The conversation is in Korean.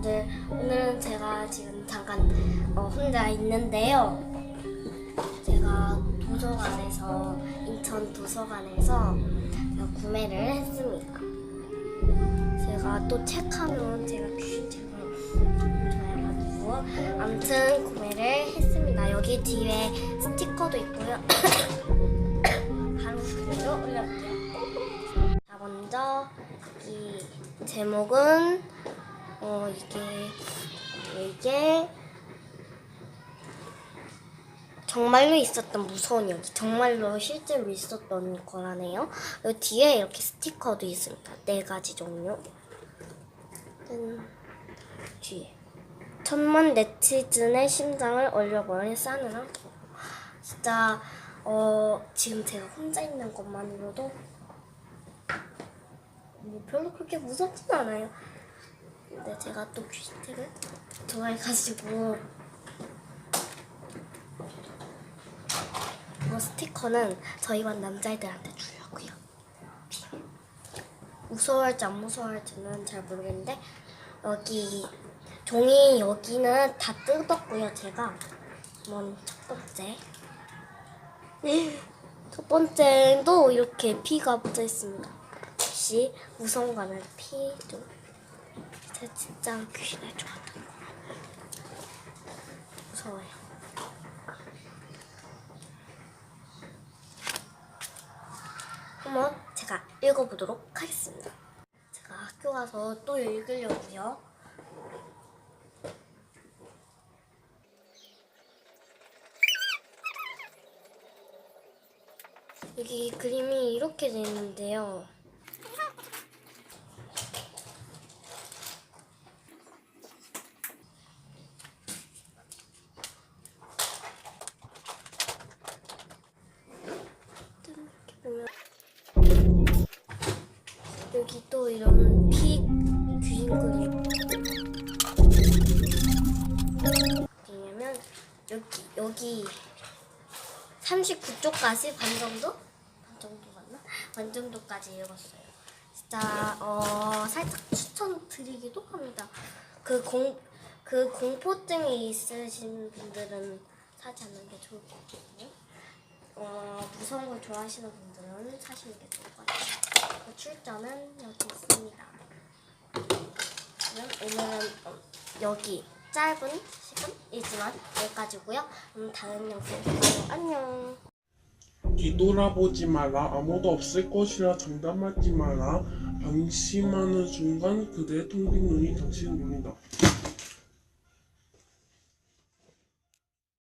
여러분들 오늘은 제가 지금 잠깐 어, 혼자 있는데요. 제가 도서관에서 인천 도서관에서 구매를 했습니다. 제가 또 책하면 제가 귀신책을 좋아해가지고 아무튼 구매를 했습니다. 여기 뒤에 스티커도 있고요. 바로 그대로 올려볼게요. 자 먼저 이 제목은 어 이게 이게 정말로 있었던 무서운 이야기 정말로 실제로 있었던 거라네요. 여기 뒤에 이렇게 스티커도 있습니다. 네 가지 종류. 음, 뒤에 천만 네티즌의 심장을 얼려버린 싸늘한 거. 진짜 어 지금 제가 혼자 있는 것만으로도 뭐 별로 그렇게 무섭진 않아요. 근데 제가 또 귀신책을 좋아해가지고 이 스티커는 저희 반 남자애들한테 주려고요. 무서워할지 안 무서워할지는 잘 모르겠는데 여기 종이 여기는 다 뜯었고요. 제가 한번 첫 번째 첫 번째도 이렇게 피가 붙어 있습니다. 역시 무서운 거는 피 죠. 제가 진짜 귀신을 좋아하는 거 무서워요. 한번 제가 읽어보도록 하겠습니다. 제가 학교 가서 또 읽으려고요. 여기 그림이 이렇게 돼 있는데요. 이렇게 보면 여기 또 이런 피 귀신 그림. 왜냐면 여기 여기 39쪽까지 반 정도? 반 정도 맞나? 반 정도까지 읽었어요. 진짜 어 살짝 추천드리기도 합니다. 그 공 그 공포증이 있으신 분들은 사지 않는 게 좋을 것 같거든요. 어 무서운 걸 좋아하시는 분들은 사시는 게 좋을 것 같아요. 그 출전은 여기 있습니다. 오늘은 어, 여기 짧은 시간이지만 여기까지고요. 그럼 다음 영상에 봐요. 안녕. 뒤돌아보지 마라 아무도 없을 것이라 장담하지 마라 방심하는 순간 그대의 텅빈 눈이 당신을 노린다